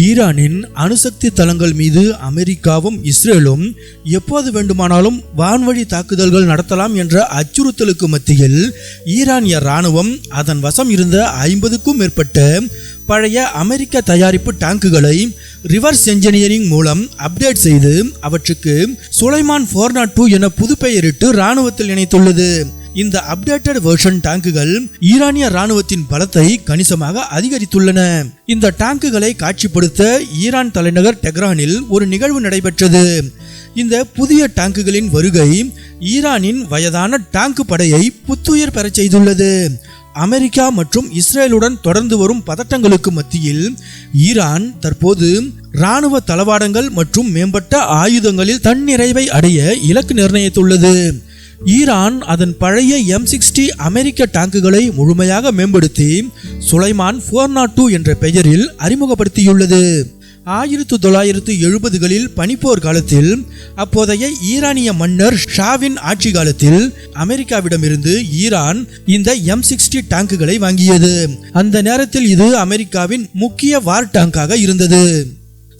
ஈரானின் அணுசக்தி தளங்கள் மீது அமெரிக்காவும் இஸ்ரேலும் எப்போது வேண்டுமானாலும் வான்வழி தாக்குதல்கள் நடத்தலாம் என்ற அச்சுறுத்தலுக்கு மத்தியில் ஈரானிய ராணுவம் அதன் வசம் இருந்த ஐம்பதுக்கும் மேற்பட்ட பழைய அமெரிக்க தயாரிப்பு டேங்குகளை ரிவர்ஸ் என்ஜினியரிங் மூலம் அப்டேட் செய்து அவற்றுக்கு சுலைமான் ஃபோர் நாட் டூ என புதுப்பெயரிட்டு ராணுவத்தில் இணைத்துள்ளது. இந்த அப்டேட்டட் வெர்ஷன் டேங்குகள் ஈரானிய ராணுவத்தின் பலத்தை கணிசமாக அதிகரித்துள்ளன. இந்த டேங்குகளை காட்சிப்படுத்த ஈரான் தலைநகர் டெஹ்ரானில் ஒரு நிகழ்வு நடைபெற்றது. இந்த புதிய டேங்குகளின் வருகை ஈரானின் வயதான டேங்க் படையை புத்துயிர் பெறச் செய்துள்ளது. அமெரிக்கா மற்றும் இஸ்ரேலுடன் தொடர்ந்து வரும் பதட்டங்களுக்கு மத்தியில் ஈரான் தற்போது ராணுவ தளவாடங்கள் மற்றும் மேம்பட்ட ஆயுதங்களில் தன்னிறைவை அடைய இலக்கு நிர்ணயித்துள்ளது. ஈரான் அதன் பழைய எம் சிக்ஸ்டி அமெரிக்க டேங்குகளை முழுமையாக மேம்படுத்தி சுலைமான் ஃபோர் நாட் டூ என்ற பெயரில் அறிமுகப்படுத்தியுள்ளது. ஆயிரத்து தொள்ளாயிரத்து எழுபதுகளில் பனிப்போர் காலத்தில் அப்போதைய ஈரானிய மன்னர் ஷாவின் ஆட்சி காலத்தில் அமெரிக்காவிடமிருந்து ஈரான் இந்த எம் சிக்ஸ்டி டேங்குகளை வாங்கியது. அந்த நேரத்தில் இது அமெரிக்காவின் முக்கிய வார் டேங்காக இருந்தது.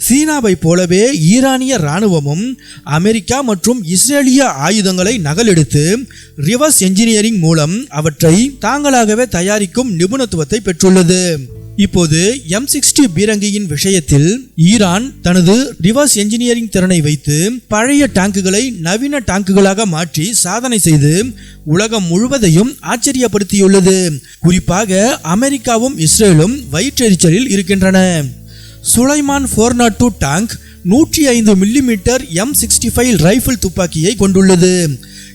சீனாவை போலவே ஈரானிய இராணுவமும் அமெரிக்கா மற்றும் இஸ்ரேலிய ஆயுதங்களை நகலெடுத்து ரிவர்ஸ் என்ஜினியரிங் மூலம் அவற்றை தாங்களாகவே தயாரிக்கும் நிபுணத்துவத்தை பெற்றுள்ளது. இப்போது எம் சிக்ஸ்டி பீரங்கியின் விஷயத்தில் ஈரான் தனது ரிவர்ஸ் என்ஜினியரிங் திறனை வைத்து பழைய டேங்குகளை நவீன டேங்குகளாக மாற்றி சாதனை செய்து உலகம் முழுவதையும் ஆச்சரியப்படுத்தியுள்ளது. குறிப்பாக அமெரிக்காவும் இஸ்ரேலும் வயிற்றெரிச்சலில் இருக்கின்றன. Sulaiman four naught two tank நூற்றி ஐந்து millimetre M sixty five rifle துப்பாக்கியை கொண்டுள்ளது.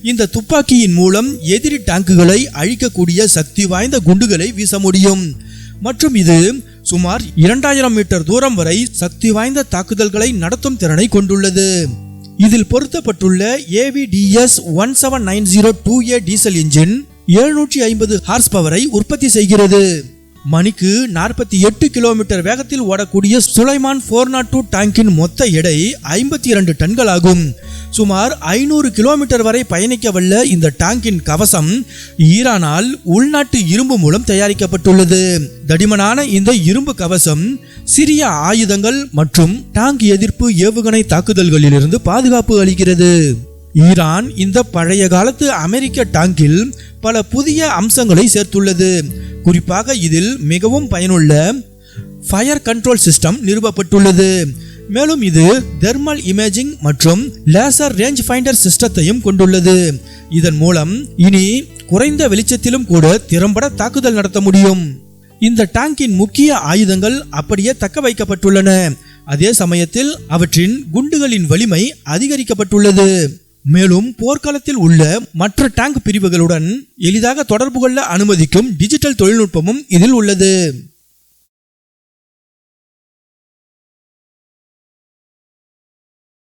இந்த துப்பாக்கியின் மூலம் எதிரி டேங்குகளை அழிக்கக்கூடிய சக்தி வாய்ந்த குண்டுகளை வீச முடியும். மற்றும் இது சுமார் இரண்டாயிரம் மீட்டர் தூரம் வரை சக்தி வாய்ந்த தாக்குதல்களை நடத்தும் திறனை கொண்டுள்ளது. இதில் பொருத்தப்பட்டுள்ள AVDS one seven nine zero two A diesel engine எழுநூற்றி ஐம்பது ஹார்ஸ் பவரை உற்பத்தி செய்கிறது. மணிக்கு நாற்பத்தி எட்டு கிலோமீட்டர் வேகத்தில் ஓடக்கூடிய சுலைமான் ஃபோர் நாட் டூ டேங்கின் மொத்த எடை ஐம்பத்தி இரண்டு டன்கள் ஆகும் சுமார் ஐநூறு கிலோமீட்டர் வரை பயணிக்க வல்ல இந்த டேங்கின் கவசம் ஈரானால் உள்நாட்டு இரும்பு மூலம் தயாரிக்கப்பட்டுள்ளது. தடிமனான இந்த இரும்பு கவசம் சிறிய ஆயுதங்கள் மற்றும் டாங்க் எதிர்ப்பு ஏவுகணை தாக்குதல்களிலிருந்து பாதுகாப்பு அளிக்கிறது. ஈரான் இந்த பழைய காலத்து அமெரிக்க டாங்கில் பல புதிய அம்சங்களை சேர்த்துள்ளது. குறிப்பாக இதில் மிகவும் பயனுள்ள ஃபயர் கண்ட்ரோல் சிஸ்டம் நிறுவப்பட்டுள்ளது. மேலும் இது தெர்மல் இமேஜிங் மற்றும் லேசர் ரேஞ்ச் ஃபைண்டர் சிஸ்டத்தையும் கொண்டுள்ளது. இதன் மூலம் இனி குறைந்த வெளிச்சத்திலும் கூட திறம்பட தாக்குதல் நடத்த முடியும். இந்த டேங்கின் முக்கிய ஆயுதங்கள் அப்படியே தக்க வைக்கப்பட்டுள்ளன. அதே சமயத்தில் அவற்றின் குண்டுகளின் வலிமை அதிகரிக்கப்பட்டுள்ளது. மேலும் போர்க்காலத்தில் உள்ள மற்ற டேங்க் பிரிவுகளுடன் எளிதாக தொடர்பு கொள்ள அனுமதிக்கும் டிஜிட்டல் தொழில்நுட்பமும் இதில் உள்ளது.